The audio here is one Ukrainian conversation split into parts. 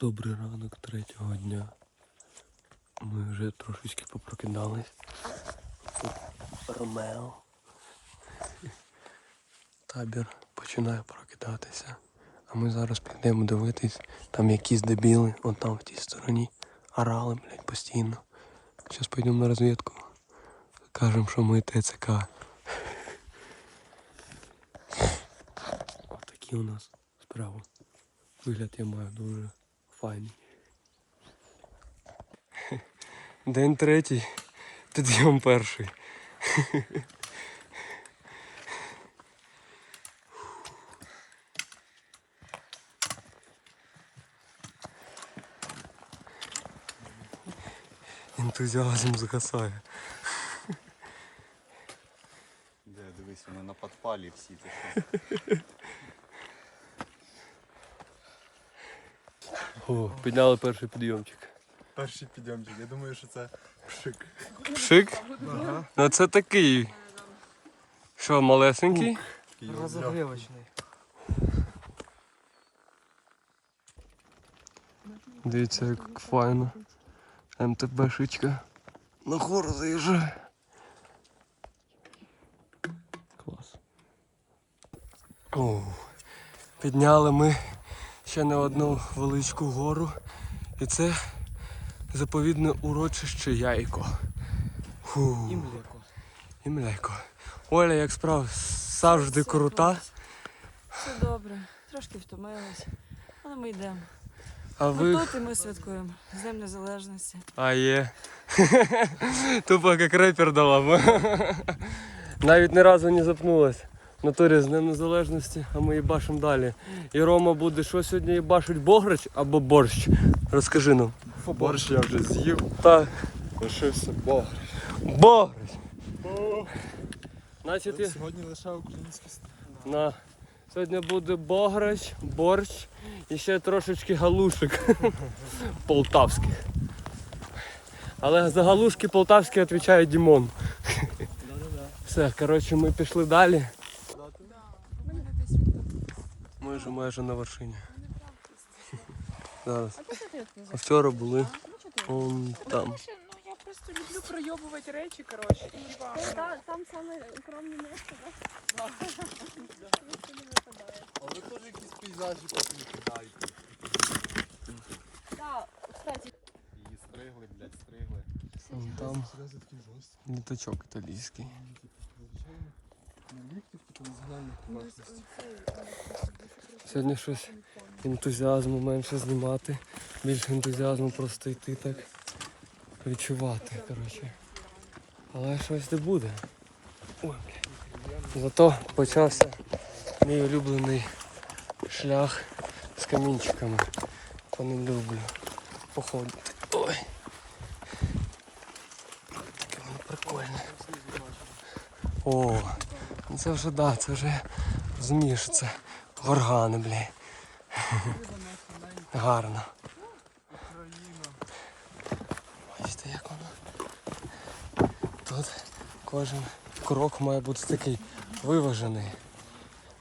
Добрий ранок третього дня. Ми вже трошечки попрокидались. Ромео. Табір починає прокидатися. А ми зараз підемо дивитись, там якісь дебіли, он там в тій стороні. Орали, блядь, постійно. Зараз поїдемо на розвідку. Кажемо, що ми ТЦК. Такі у нас справи. Вигляд я маю дуже файний. День третій, підйом перший. Ентузіазм згасає. Де, дивись, вони на підпалі всі. Ти О, підняли перший підйомчик. Перший підйомчик, я думаю, що це пшик. Пшик? Ага. Ну це такий. Що, малесенький? Розогрівочний. Дивіться, як файно. МТБшечка. На гору заїжджає. Клас. О, підняли ми ще не одну величку гору. І це заповідне урочище Яйко. Фу. І млеко. І млеко. Оля, як справа, завжди крута. Все добре, трошки втомилась, але ми йдемо. А Ми ви. тут і ми святкуємо з Днем Незалежності. А є. Тупо як репер дала. Навіть ні разу не запнулась. Натурі з Днем Незалежності, а ми їбашимо далі. І Рома буде що сьогодні їбашить бограч або борщ? Розкажи нам. Борщ я вже з'їв, Так, лишився бог. бограч. Значить, я- Сьогодні лише українські с- на... сьогодні буде бограч, борщ і ще трошечки галушек полтавських. Але за галушки полтавські відповідає Дімон. Все, коротше, ми пішли далі. Ми вже майже на вершині. Зараз. А вчора були он там. Ну, я просто люблю пройобувати речі, коротше, і там саме укромне місце, да? А ви теж якісь пейзажі потім кидаєте. Да, кстати. Її стригли, блядь, стригли. Там літачок італійський. Звичайно, на ліктів, типу. Сьогодні щось ентузіазму менше знімати, більше ентузіазму просто йти так відчувати, коротше. Але щось не буде. Ой. Зато почався мій улюблений шлях з камінчиками. По ним люблю походити. Ой. Таке воно прикольне. О, це вже да, це вже розумієш, що це горгани, бля. Гарно. Бачите, як воно. Тут кожен крок має бути такий виважений.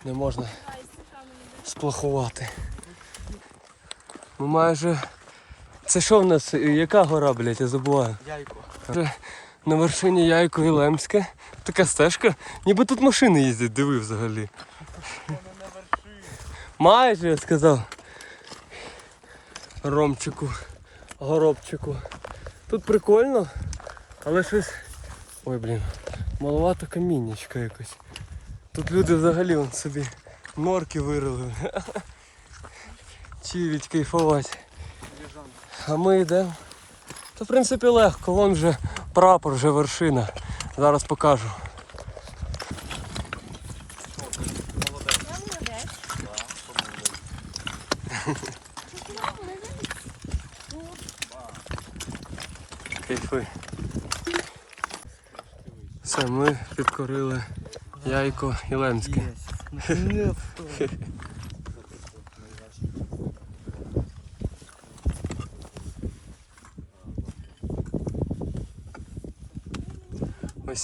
Не можна сплахувати. Ми майже. Це що в нас? Яка гора, блядь, я забуваю. Яйко. На вершині Яйко і Лемське. Така стежка. Ніби тут машини їздять, диви взагалі. Майже я сказав. Ромчику, горобчику. Тут прикольно, але щось. Ой, блін, маловато каміннячка якось. Тут люди взагалі вон собі норки вирили. Чилить, кайфувати. А ми йдемо. Та в принципі легко, вон вже прапор, вже вершина. Зараз покажу. Кайфи. Все, ми підкорили яйко і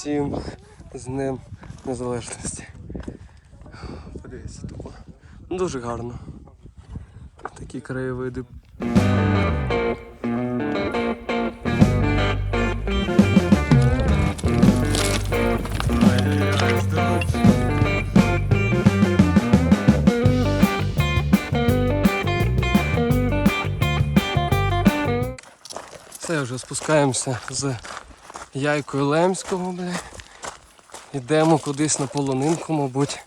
лемське. З Днем Незалежності. Подивіться тупо. Ну, Дуже гарно. Такі краєвиди Все, вже спускаємося з Яйкою Лемського, бля. Йдемо кудись на полонинку, мабуть.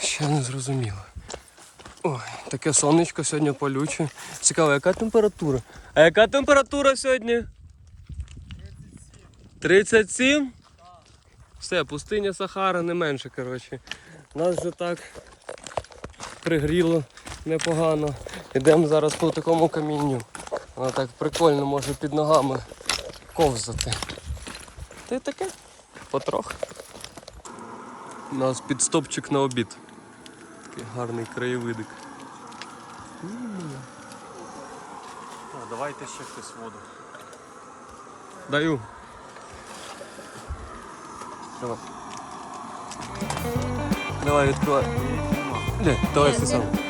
Ще не зрозуміло. Ой, таке сонечко сьогодні палюче. Цікаво, яка температура? А яка температура сьогодні? 37? Все, пустиня Сахара не менше, коротше. Нас вже так пригріло непогано. Йдемо зараз по такому камінню. Воно так прикольно може під ногами ковзати. Й таке, потрохи. У нас підстопчик на обід. Такий гарний краєвидик. А, давайте ще хтось воду. Даю. Давай. Давай, відкривай. Не, давай ти сам.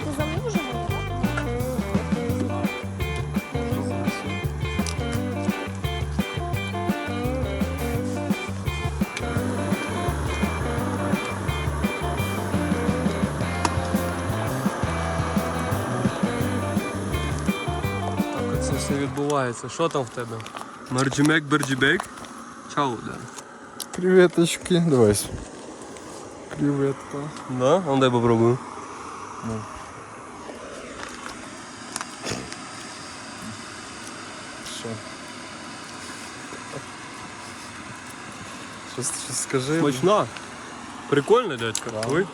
Оце все відбувається. Що там в тебе? Марджімек, берджібек? Чао, да. Креветочки, давай. Креветка. Да? А ну дай попробую. Що? Щось, щось скажи. Смачна. Прикольно, дядька. Да. Ой.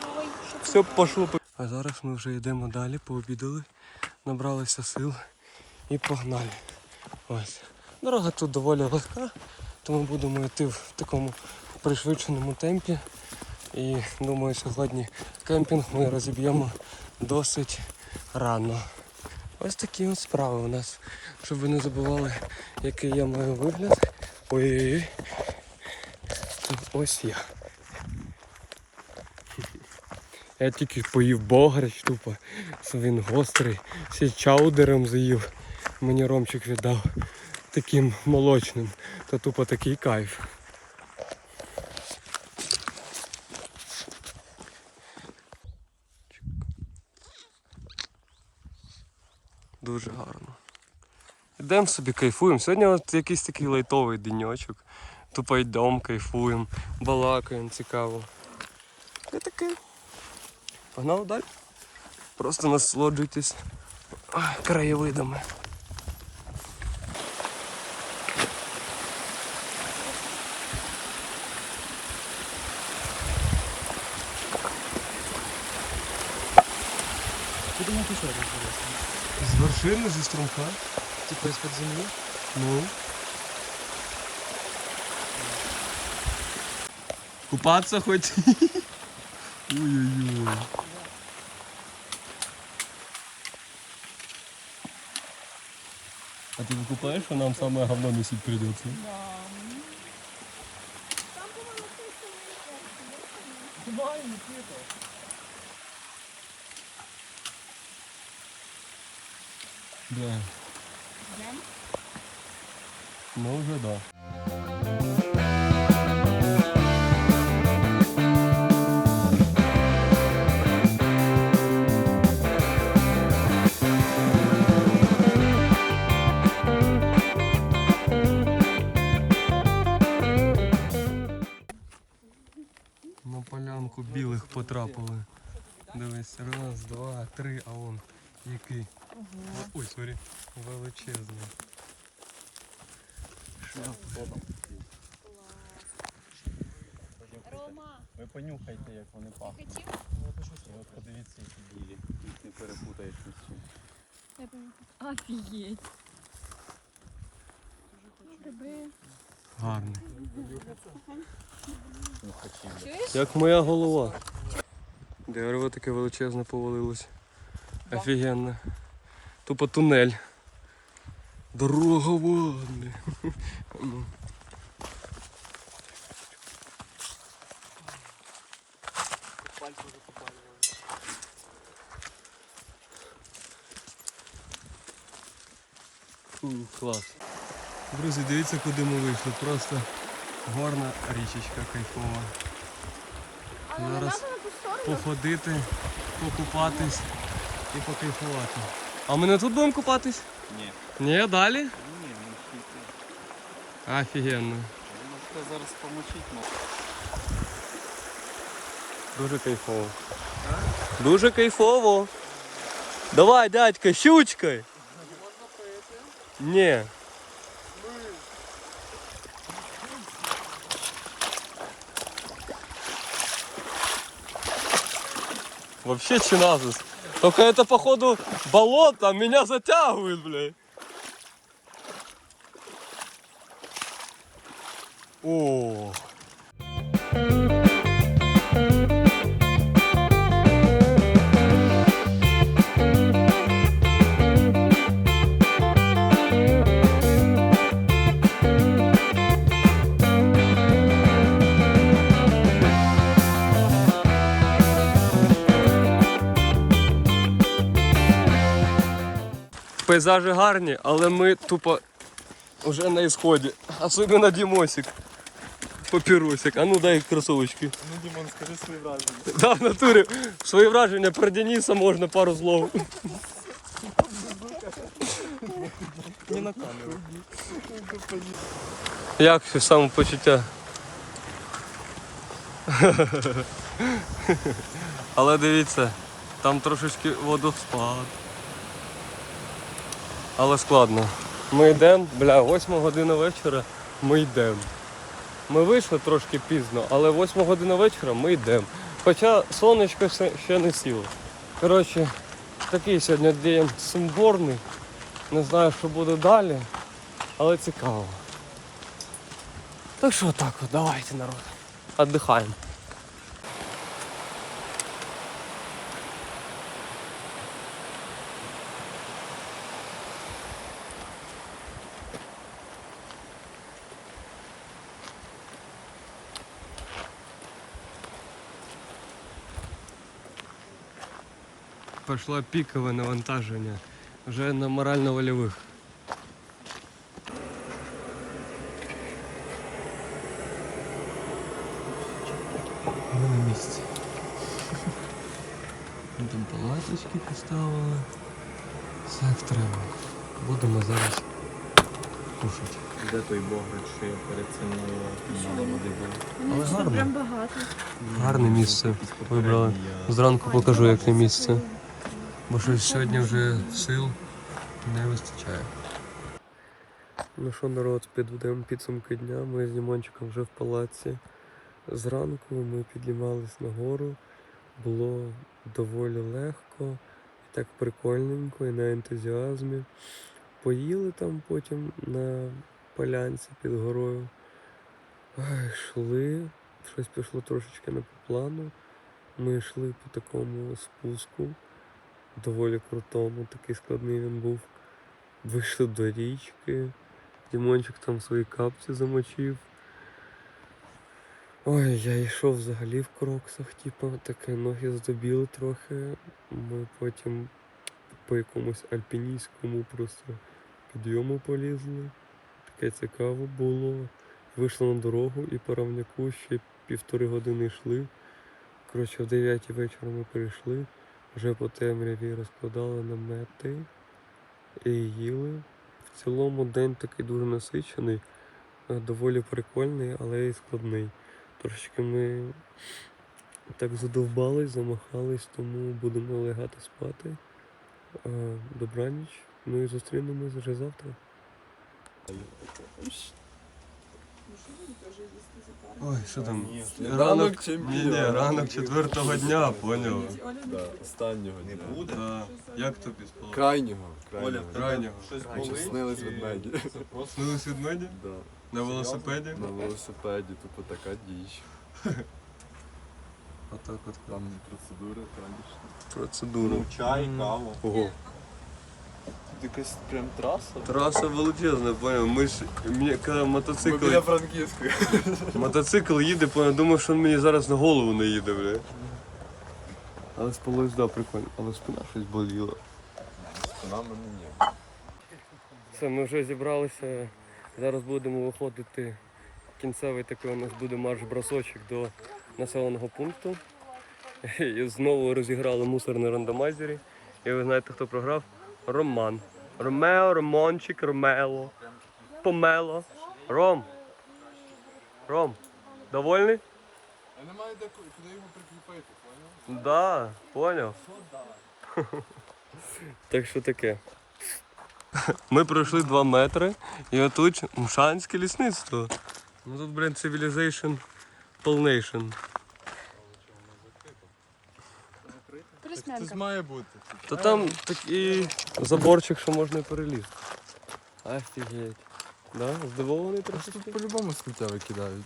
Все пошло. по- А зараз ми вже йдемо далі, пообідали, набралися сил і погнали. Ось. Дорога тут доволі легка, тому будемо йти в такому пришвидшеному темпі. І думаю, сьогодні кемпінг ми розіб'ємо досить рано. Ось такі от справи у нас. Щоб ви не забували, який я маю вигляд. Ой-ой-ой. Ось я. Я тільки поїв бограч тупо. Він гострий. Ще чаудером заїв. Мені Ромчик віддав таким молочним. Та тупо такий кайф. Дуже гарно. Йдемо собі, кайфуємо. Сьогодні от якийсь такий лайтовий денечок. Тупо йдемо, кайфуємо, балакаємо, цікаво. І таке. Погнали далі. Просто насолоджуйтесь краєвидами. Куди ми пішли. З вершини, зі струмка. Типу із-під землі? Ну. Купаться хоть. Ой-ой-ой. А ты выкупаешь, что нам самое говно носить придется? Да. Ну уже да. На полянку білих потрапили. Дивись, раз, два, три, а он який. Ой, сорі, величезний. Рома, Ви понюхайте, як вони пахнуть. І от подивіться, які білі. Їх не перепутаєш з. Офігеть. Гриби. Гарний. Як моя голова. Дерево таке величезне повалилось. Офігенно. Тупо тунель. Дорога. Фу, клас. Друзі, дивіться, куди ми вийшли. Просто горна річечка кайфова. Зараз походити, покупатись і покайфувати. А ми не тут будемо купатись? Ні. Ні, далі? Ні, ну хіти. Офігенно. Можете зараз помочити, ну. Дуже кайфово. Дуже кайфово. Давай, дядька, щучкой. Ні. Вообще чиназус. Только это походу болото, меня затягивает, блядь. О. Пейзажі гарні, але ми тупо вже на ісході. Особливо Дімосик. Папіросик. А ну дай кросовочки. Ну, Дімон, скажи свої враження. Да, в натурі. Свої враження про Дениса можна пару слов. Не на камеру. Як самопочуття? Але дивіться, там трошечки водоспад. Але складно. Ми йдемо, бля, 8 година вечора ми йдемо. Ми вийшли трошки пізно, але 8 година вечора ми йдемо. Хоча сонечко ще- не сіло. Коротше, такий сьогодні день сумбурний. Не знаю, що буде далі, але цікаво. Так що так давайте, народ. Отдыхаем. Пошло пікове навантаження вже на морально-вольових. Ми на місці. Ми там палаточки поставили. Все як треба. Будемо зараз кушати. Де той бограч, що я перед цим мало води був? Але гарно. Прям багато. Гарне місце вибрали. Зранку покажу, яке місце. Бо щось сьогодні вже сил не вистачає. Ну що, народ, підведемо підсумки дня. Ми з Дімончиком вже в палаці. Зранку ми піднімались нагору. Було доволі легко і так прикольненько, і на ентузіазмі. Поїли там потім на полянці під горою. Ай, Йшли, щось пішло трошечки не по плану. Ми йшли по такому спуску, доволі крутому, такий складний він був. Вийшли до річки. Дімончик там свої капці замочив. Ой, я йшов взагалі в кроксах, типу, таке ноги здобіли трохи. Ми потім по якомусь альпіністському просто підйому полізли. Таке цікаво було. Вийшли на дорогу і по равняку ще півтори години йшли. Коротше, в 9 вечора ми прийшли, вже по темряві розкладали намети і їли. В цілому день такий дуже насичений, е, доволі прикольний, але і складний. Трошечки ми так задовбались, замахались, тому будемо лягати спати. Е, Добраніч. Ну і зустрінемось вже завтра. Ой, що там? Ранок. Ні, ні, ранок четвертого дня, поняв. Останнього не буде. Да. Як тобі спало? Крайнього. Крайнього. Крайнього. Чи снились ведмеді? Снились від меді? Да. На велосипеді? На велосипеді, тупо така діч. Отак от. Там процедури трагічні. Процедура. Чай, каву. Ого. Якась прям траса. Траса величезна, поняв. Ми ж мені коли Ми мотоцикл. біля Франківської. Мотоцикл їде, поняв, думав, що він мені зараз на голову не їде, бля. Але спалось, да, прикольно. Але спина щось боліла. Вона мене ні. Все, ми вже зібралися. Зараз будемо виходити. Кінцевий такий у нас буде марш-бросочок до населеного пункту. І знову розіграли мусорний рандомайзері. І ви знаєте, хто програв? Роман. Ромео, Ромончик, Ромело. Помело. Ром. Ром. Довольний? Я не маю де куди його прикріпити, поняв? Да, поняв. Так що таке. Ми пройшли 2 метри, і отут Мшанське лісництво. Ну тут, блін, civilization полнейшн. Хтось має бути. То там такий заборчик, що можна і перелізти. Офігеть. Да? Здивований трохи? Тут по-любому сміття викидають.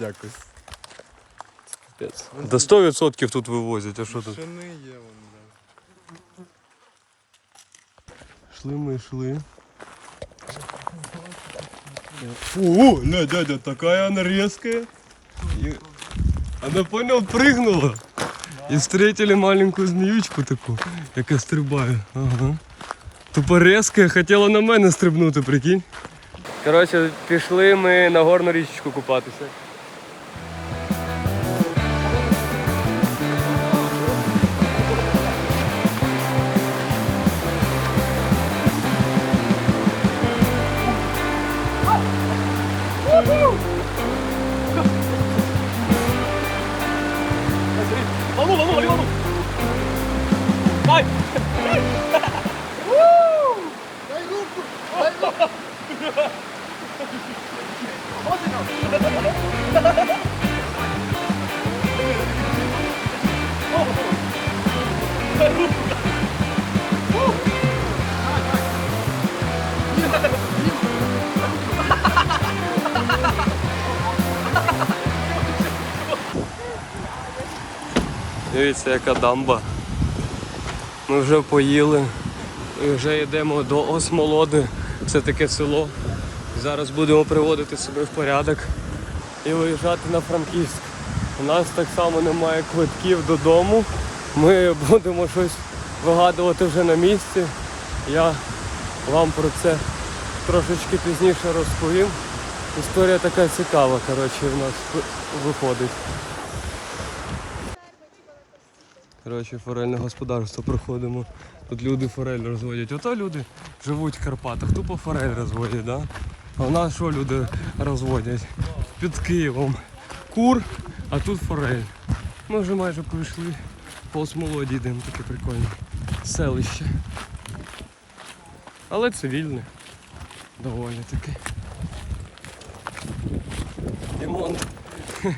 Якось. Капець. До 100% тут вивозять, а що тут? Шини є вон, да. Шли ми йшли. О, ля, дядя, такая она резкая. И она, понял, прыгнула. И встретили маленьку зміючку таку, яка стрибає. Ага. Тупо резка, хотіла на мене стрибнути, прикинь. Коротше, пішли ми на горну річечку купатися. Vamos, vamos, vamos, vamos. Vai! Uh! Vai, Luco! Vai, Luco! Pode não! Дивіться, яка дамба. Ми вже поїли і вже йдемо до Осмолоди. Це таке село. Зараз будемо приводити себе в порядок і виїжджати на Франківськ. У нас так само немає квитків додому. Ми будемо щось вигадувати вже на місці. Я вам про це трошечки пізніше розповім. Історія така цікава, коротше, у нас виходить. Коротше, форельне господарство проходимо. Тут люди форель розводять. Ото люди живуть в Карпатах, тупо форель розводять, да? А в нас що люди розводять? Під Києвом. Кур, а тут форель. Ми вже майже пройшли по Осмолоді йдемо, таке прикольне. Селище. Але цивільне. Доволі таки. Дімон.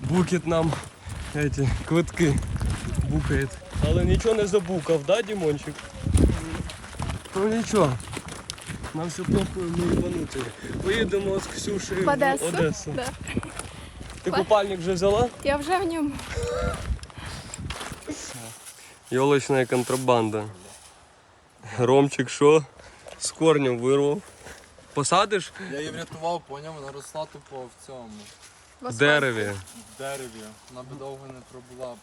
Букет нам эти квитки букає. Але нічого не забукав, да, Дімончик? Ну нічого. Нам все похуй ми їбанути. Поїдемо з Ксюшею В Одесу. в Одесу. Да. Ти купальник вже взяла? Я вже в ньому. Йолочна контрабанда. Ромчик що? З корнем вирвав. Посадиш Я її врятував, поняв, вона росла тупо в цьому. в дереві. В дереві. Вона б довго не пробула.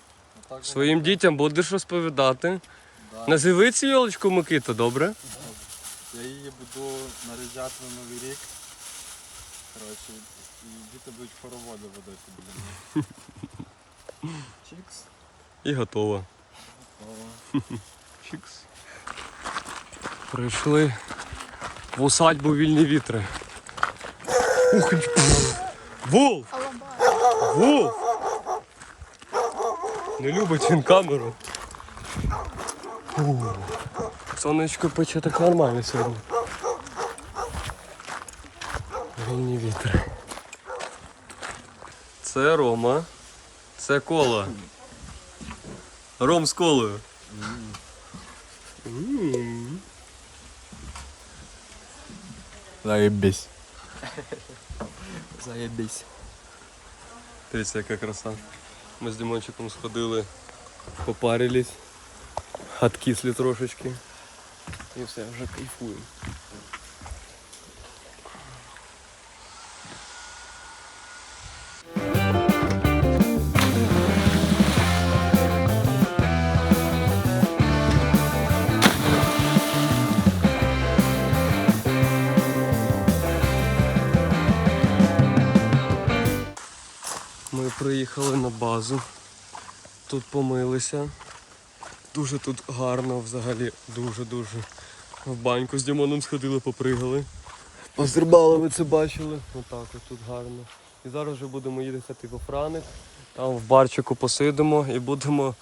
Так Своїм дітям будеш розповідати. Да. Називи цю йолочку Микита, добре? Я її буду наряджати на Новий рік. Коротше, і діти будуть хороводи водити, блін. Чікс. І готово. О, Чікс. Прийшли в усадьбу вільні вітри. Ух, Волк! Волк! Не любить він камеру. Фу. Сонечко пече так нормально сьогодні. Вільні вітри. Це Рома. Це кола. Ром з колою. Заєбісь. Заебись. Дивіться, яка краса. Ми з Дімончиком сходили, попарились, откисли трошечки. І все, вже кайфуємо. Базу. Тут помилися. Дуже тут гарно взагалі, дуже-дуже. В баньку з Дімоном сходили, попригали. Позербали ви це бачили. Отак от тут гарно. І зараз вже будемо їхати по Франик. Там в барчику посидимо і будемо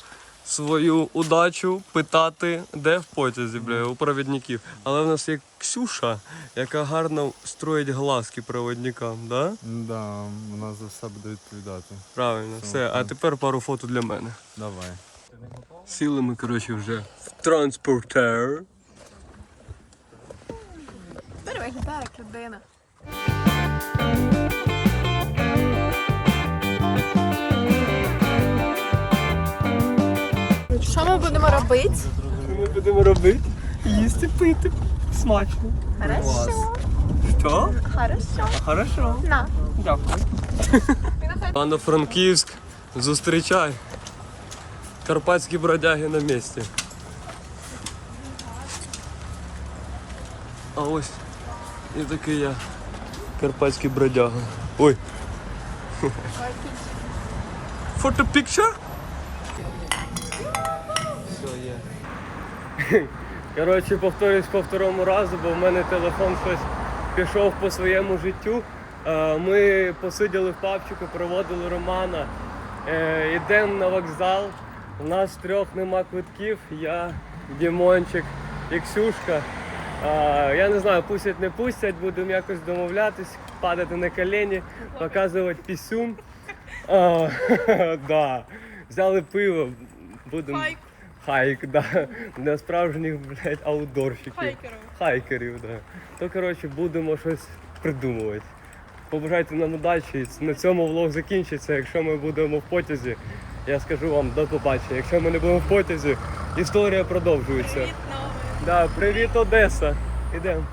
свою удачу питати, де в потязі, бля, у провідників. Але в нас є Ксюша, яка гарно строїть глазки проводникам, да? Да, вона за все буде відповідати. Правильно, все. А тепер пару фото для мене. Давай. Сіли ми, коротше, вже в транспортер. Тепер виглядає як людина. Будемо робити? Ми будемо робити? Їсти, пити. Смачно. Хорошо. Що? Хорошо. Хорошо. На. Дякую. Івано-Франківськ, зустрічай. Карпатські бродяги на місці. А ось і такий я. Карпатський бродяга. Ой. Фото picture? Все є. Коротше, повторюсь по второму разу, бо в мене телефон щось пішов по своєму життю. Е, Ми посиділи в папчику, проводили Романа. Е, Йдемо на вокзал. У нас трьох нема квитків. Я, Дімончик і Ксюшка. Е, Я не знаю, пустять, не пустять, будемо якось домовлятись, падати на колені, показувати пісюм. Взяли пиво. Будемо. Хайк. Да. Для справжніх, блядь, аутдорщиків. Хайкером. Хайкерів, да. То коротше будемо щось придумувати. Побажайте нам удачі. На цьому влог закінчиться. Якщо ми будемо в потязі, я скажу вам до побачення. Якщо ми не будемо в потязі, історія продовжується. Привіт, новий. Да, привіт, Одеса. Ідемо.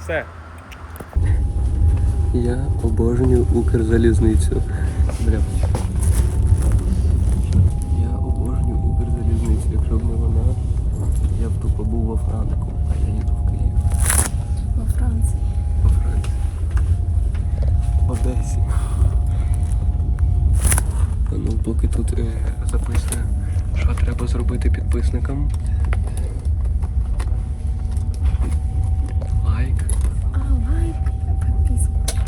Все. Я обожнюю Укрзалізницю. Бля. Я обожнюю Укрзалізницю. Якщо б не вона, я б тупо був во Франку, а я їду в Київ. Во Франції. Во Франції. В Одесі. Ну, поки тут е, записує, що треба зробити підписникам. Лайк. А, лайк, підписка.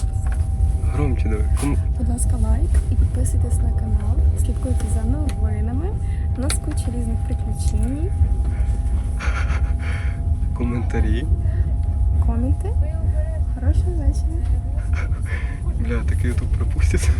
Громче давай. Ком- Будь ласка, лайк і підписуйтесь на канал. Слідкуйте за новинами. У нас куча різних приключень, Коментарі. коменти. Хорошого вечора. Бля, такий ютуб пропустять.